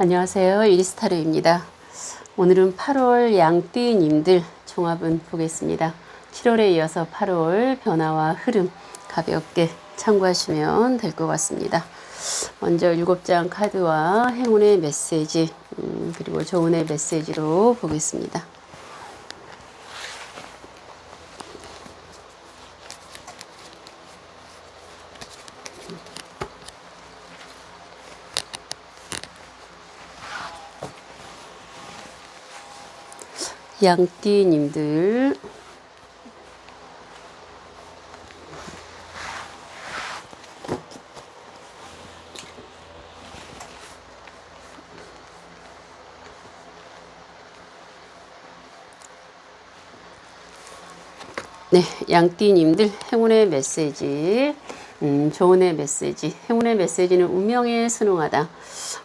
안녕하세요. 이리스타르입니다. 오늘은 8월 양띠님들 종합은 보겠습니다. 7월에 이어서 8월 변화와 흐름 가볍게 참고하시면 될 것 같습니다. 먼저 7장 카드와 행운의 메시지 음, 그리고 조은의 메시지로 보겠습니다. 양띠님들. 네, 양띠님들 행운의 메시지, 음, 조은의 메시지, 행운의 메시지는 운명에 순응하다.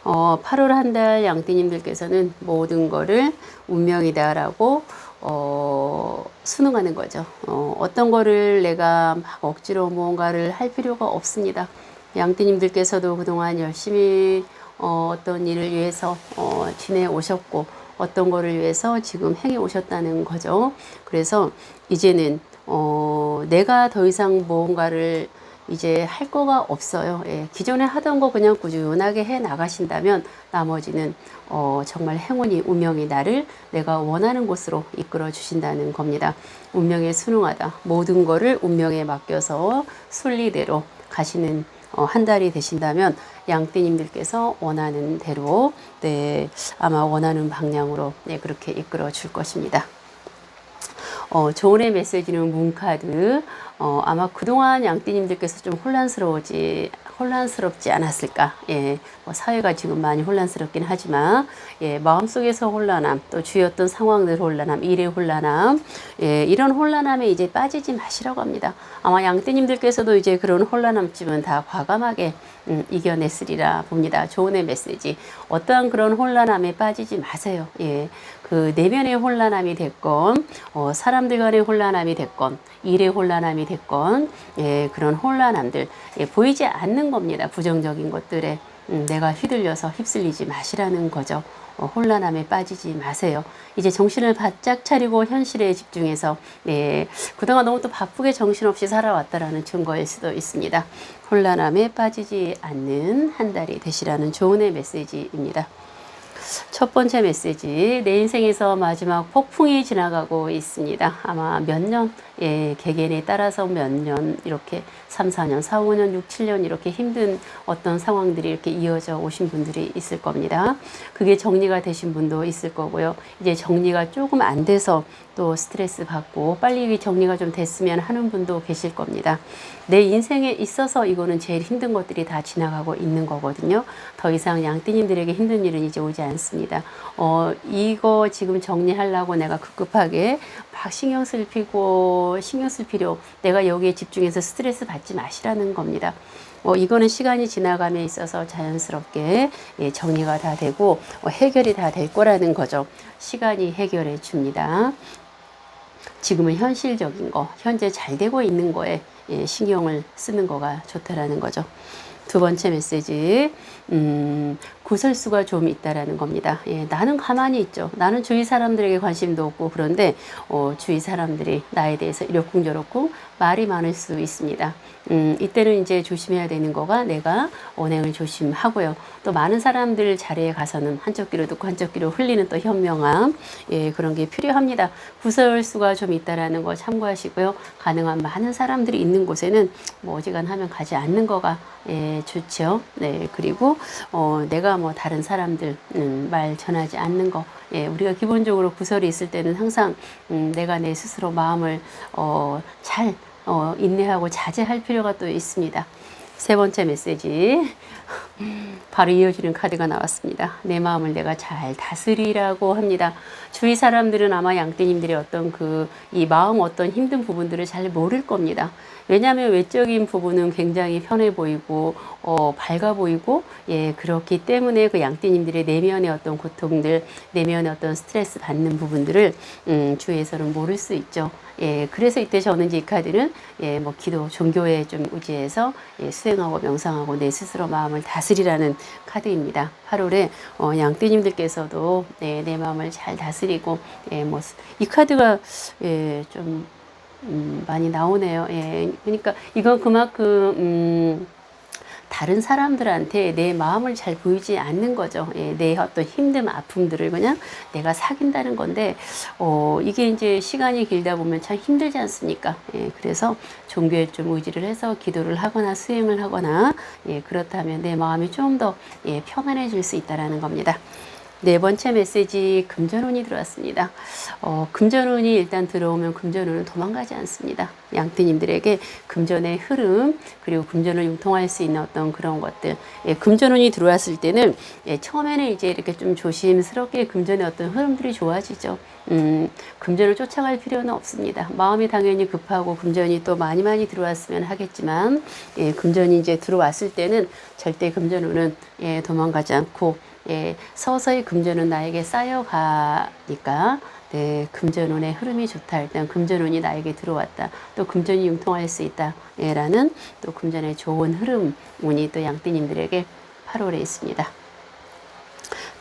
어, 8월 한 달 양띠님들께서는 모든 거를 운명이다라고 어, 순응하는 거죠. 어, 어떤 거를 내가 막 억지로 무언가를 할 필요가 없습니다. 양띠님들께서도 그동안 열심히 어, 어떤 일을 위해서 어, 지내 오셨고 어떤 거를 위해서 지금 행해 오셨다는 거죠. 그래서 이제는 어, 내가 더 이상 무언가를 이제 할 거가 없어요. 예, 기존에 하던 거 그냥 꾸준하게 해 나가신다면 나머지는 어, 정말 행운이 운명이 나를 내가 원하는 곳으로 이끌어 주신다는 겁니다. 운명에 순응하다. 모든 거를 운명에 맡겨서 순리대로 가시는 어, 한 달이 되신다면 양띠님들께서 원하는 대로 네, 아마 원하는 방향으로 네, 그렇게 이끌어 줄 것입니다. 어, 조언의 메시지는 문카드. 어, 아마 그동안 양띠님들께서 좀 혼란스러워지, 혼란스럽지 않았을까. 예, 뭐 사회가 지금 많이 혼란스럽긴 하지만, 예, 마음속에서 혼란함, 또 주였던 상황들 혼란함, 일의 혼란함, 예, 이런 혼란함에 이제 빠지지 마시라고 합니다. 아마 양띠님들께서도 이제 그런 혼란함쯤은 다 과감하게 음, 이겨냈으리라 봅니다. 조언의 메시지. 어떠한 그런 혼란함에 빠지지 마세요. 예, 그 내면의 혼란함이 됐건, 어, 사람들 간의 혼란함이 됐건, 일의 혼란함이 됐건, 예, 그런 혼란함들, 예, 보이지 않는 겁니다. 부정적인 것들에. 음, 내가 휘둘려서 휩쓸리지 마시라는 거죠. 어, 혼란함에 빠지지 마세요. 이제 정신을 바짝 차리고 현실에 집중해서 네, 그동안 너무 또 바쁘게 정신없이 살아왔다라는 증거일 수도 있습니다. 혼란함에 빠지지 않는 한 달이 되시라는 조언의 메시지입니다. 첫 번째 메시지, 내 인생에서 마지막 폭풍이 지나가고 있습니다. 아마 몇 년, 예, 개개인에 따라서 몇 년, 이렇게 3, 4년, 4, 5년, 6, 7년 이렇게 힘든 어떤 상황들이 이렇게 이어져 오신 분들이 있을 겁니다. 그게 정리가 되신 분도 있을 거고요. 이제 정리가 조금 안 돼서 또 스트레스 받고 빨리 정리가 좀 됐으면 하는 분도 계실 겁니다. 내 인생에 있어서 이거는 제일 힘든 것들이 다 지나가고 있는 거거든요. 더 이상 양띠님들에게 힘든 일은 이제 오지 않습니다. 어, 이거 지금 정리하려고 내가 급급하게 막 신경 쓸필 요, 신경 쓸 필요, 내가 여기에 집중해서 스트레스 받지 마시라는 겁니다. 어, 이거는 시간이 지나감에 있어서 자연스럽게 예, 정리가 다 되고 어, 해결이 다 될 거라는 거죠. 시간이 해결해 줍니다. 지금은 현실적인 거, 현재 잘 되고 있는 거에 예, 신경을 쓰는 거가 좋다라는 거죠. 두 번째 메시지, 음, 구설수가 좀 있다라는 겁니다. 예, 나는 가만히 있죠. 나는 주위 사람들에게 관심도 없고 그런데 어, 주위 사람들이 나에 대해서 이렇쿵저렇쿵 말이 많을 수 있습니다. 음, 이때는 이제 조심해야 되는 거가 내가 언행을 조심하고요. 또 많은 사람들 자리에 가서는 한쪽 귀로 듣고 한쪽 귀로 흘리는 또 현명함, 예, 그런 게 필요합니다. 구설수가 좀 있다라는 거 참고하시고요. 가능한 많은 사람들이 있는 곳에는 뭐 어지간하면 가지 않는 거가 예, 좋죠. 네, 그리고 어, 내가 뭐 다른 사람들 음, 말 전하지 않는 거. 예, 우리가 기본적으로 구설이 있을 때는 항상 음, 내가 내 스스로 마음을 어, 잘 어, 인내하고 자제할 필요가 또 있습니다. 세 번째 메시지. 바로 이어지는 카드가 나왔습니다. 내 마음을 내가 잘 다스리라고 합니다. 주위 사람들은 아마 양떼님들의 어떤 그 이 마음 어떤 힘든 부분들을 잘 모를 겁니다. 왜냐하면 외적인 부분은 굉장히 편해 보이고 어, 밝아 보이고 예 그렇기 때문에 그 양떼님들의 내면의 어떤 고통들, 내면의 어떤 스트레스 받는 부분들을 음, 주위에서는 모를 수 있죠. 예, 그래서 이때 저는 이 카드는 예, 뭐 기도, 종교에 좀 의지해서 예, 수행하고 명상하고 내 스스로 다스리라는 카드입니다. 8월에 어, 양띠님들께서도 네, 내 마음을 잘 다스리고 예, 뭐 이 카드가 예, 좀 음, 많이 나오네요. 예, 그러니까 이건 그만큼 음, 다른 사람들한테 내 마음을 잘 보이지 않는 거죠. 예, 내 어떤 힘듦, 아픔들을 그냥 내가 사귄다는 건데, 어, 이게 이제 시간이 길다 보면 참 힘들지 않습니까? 예, 그래서 종교에 좀 의지를 해서 기도를 하거나 수행을 하거나, 예, 그렇다면 내 마음이 좀 더 예, 편안해질 수 있다라는 겁니다. 네 번째 메시지 금전운이 들어왔습니다. 어, 금전운이 일단 들어오면 금전운은 도망가지 않습니다. 양띠님들에게 금전의 흐름 그리고 금전을 융통할 수 있는 어떤 그런 것들 예, 금전운이 들어왔을 때는 예, 처음에는 이제 이렇게 좀 조심스럽게 금전의 어떤 흐름들이 좋아지죠. 음, 금전을 쫓아갈 필요는 없습니다. 마음이 당연히 급하고 금전이 또 많이 많이 들어왔으면 하겠지만 예, 금전이 이제 들어왔을 때는 절대 금전운은 예, 도망가지 않고 예, 서서히 금전은 나에게 쌓여가니까 네, 금전운의 흐름이 좋다. 일단 금전운이 나에게 들어왔다. 또 금전이 융통할 수 있다. 예, 라는 또 금전의 좋은 흐름 운이 또 양띠님들에게 8월에 있습니다.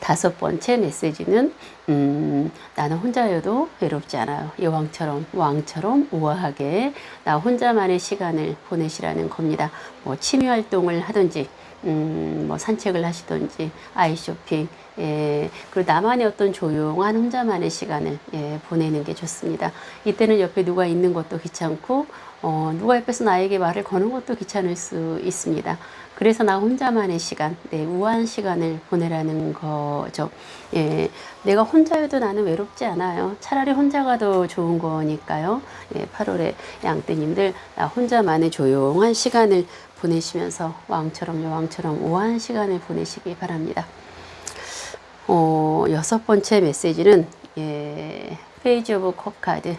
다섯 번째 메시지는 음, 나는 혼자여도 외롭지 않아요. 여왕처럼 왕처럼 우아하게 나 혼자만의 시간을 보내시라는 겁니다. 뭐 취미 활동을 하든지 음, 뭐 산책을 하시든지 아이 쇼핑 예, 그리고 나만의 어떤 조용한 혼자만의 시간을 예, 보내는 게 좋습니다. 이때는 옆에 누가 있는 것도 귀찮고 어, 누가 옆에서 나에게 말을 거는 것도 귀찮을 수 있습니다. 그래서 나 혼자만의 시간, 네, 우아한 시간을 보내라는 거죠. 예, 내가 혼자여도 나는 외롭지 않아요. 차라리 혼자가 더 좋은 거니까요. 예, 8월에 양떼님들, 나 혼자만의 조용한 시간을 보내시면서 왕처럼 여왕처럼 우아한 시간을 보내시기 바랍니다. 어, 여섯 번째 메시지는 예, 페이지 오브 컵 카드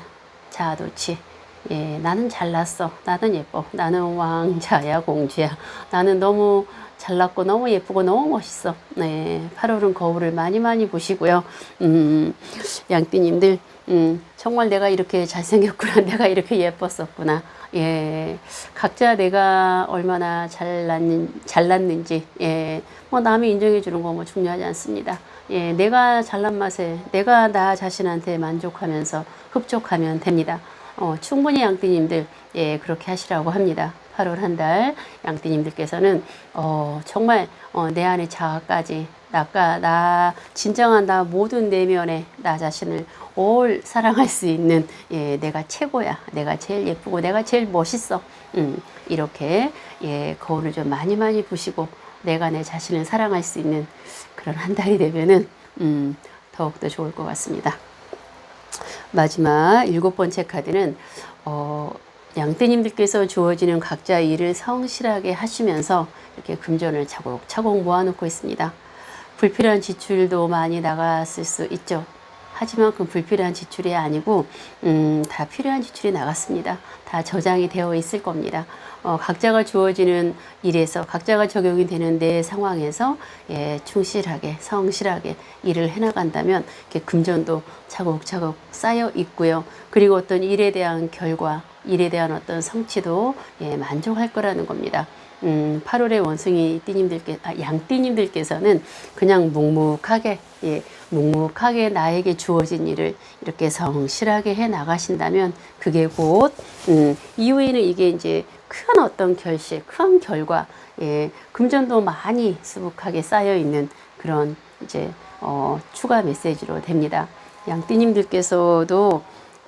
자아도취 예, 나는 잘났어. 나는 예뻐. 나는 왕자야, 공주야. 나는 너무 잘났고 너무 예쁘고 너무 멋있어. 네, 8월은 거울을 많이 많이 보시고요. 음, 양띠님들, 음, 정말 내가 이렇게 잘생겼구나. 내가 이렇게 예뻤었구나. 예, 각자 내가 얼마나 잘났는, 잘났는지, 예, 뭐 남이 인정해 주는 거 뭐 중요하지 않습니다. 예, 내가 잘난 맛에 내가 나 자신한테 만족하면서 흡족하면 됩니다. 어, 충분히 양띠님들 예, 그렇게 하시라고 합니다. 8월 한 달 양띠님들께서는 어, 정말 어, 내 안의 자아까지 나가 나 진정한 나 모든 내면의 나 자신을 올 사랑할 수 있는 예, 내가 최고야. 내가 제일 예쁘고 내가 제일 멋있어. 음, 이렇게 예, 거울을 좀 많이 많이 보시고 내가 내 자신을 사랑할 수 있는 그런 한 달이 되면은 음, 더욱더 좋을 것 같습니다. 마지막 일곱 번째 카드는 어, 양떼님들께서 주어지는 각자 일을 성실하게 하시면서 이렇게 금전을 차곡차곡 모아놓고 있습니다. 불필요한 지출도 많이 나갔을 수 있죠. 하지만 그 불필요한 지출이 아니고 음, 다 필요한 지출이 나갔습니다. 다 저장이 되어 있을 겁니다. 어, 각자가 주어지는 일에서 각자가 적용이 되는 내 상황에서 예, 충실하게 성실하게 일을 해나간다면 이렇게 금전도 차곡차곡 쌓여 있고요. 그리고 어떤 일에 대한 결과, 일에 대한 어떤 성취도 예, 만족할 거라는 겁니다. 음, 8월의 원숭이 띠님들께, 아, 양띠님들께서는 그냥 묵묵하게, 예, 묵묵하게 나에게 주어진 일을 이렇게 성실하게 해 나가신다면 그게 곧, 음, 이후에는 이게 이제 큰 어떤 결실, 큰 결과, 예, 금전도 많이 수북하게 쌓여 있는 그런 이제, 어, 추가 메시지로 됩니다. 양띠님들께서도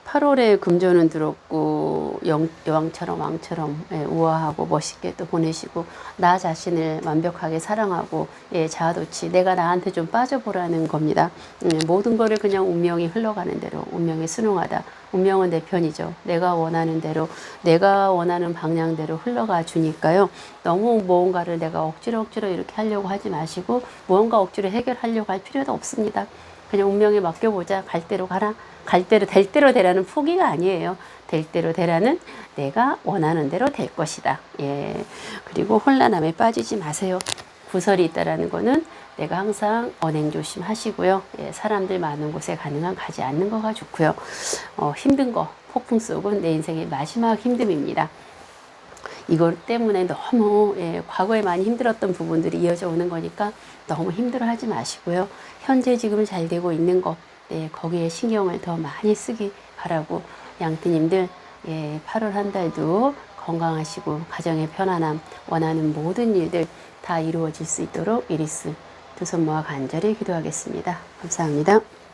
8월에 금전은 들었고 영, 여왕처럼 왕처럼 예, 우아하고 멋있게 또 보내시고 나 자신을 완벽하게 사랑하고 예, 자아도취 내가 나한테 좀 빠져보라는 겁니다. 음, 모든 거를 그냥 운명이 흘러가는 대로 운명에 순응하다. 운명은 내 편이죠. 내가 원하는 대로 내가 원하는 방향대로 흘러가 주니까요. 너무 무언가를 내가 억지로 억지로 이렇게 하려고 하지 마시고 무언가 억지로 해결하려고 할 필요도 없습니다. 그냥 운명에 맡겨보자. 갈 대로 가라. 갈 대로 될 대로 되라는 포기가 아니에요. 될 대로 되라는 내가 원하는 대로 될 것이다. 예. 그리고 혼란함에 빠지지 마세요. 구설이 있다라는 거는 내가 항상 언행 조심하시고요. 예, 사람들 많은 곳에 가능한 가지 않는 거가 좋고요. 어, 힘든 거 폭풍 속은 내 인생의 마지막 힘듦입니다. 이것 때문에 너무 예, 과거에 많이 힘들었던 부분들이 이어져 오는 거니까 너무 힘들어하지 마시고요. 현재 지금 잘 되고 있는 것 예, 거기에 신경을 더 많이 쓰기 바라고 양띠님들 예, 8월 한 달도 건강하시고 가정의 편안함 원하는 모든 일들 다 이루어질 수 있도록 이리스 두 손 모아 간절히 기도하겠습니다. 감사합니다.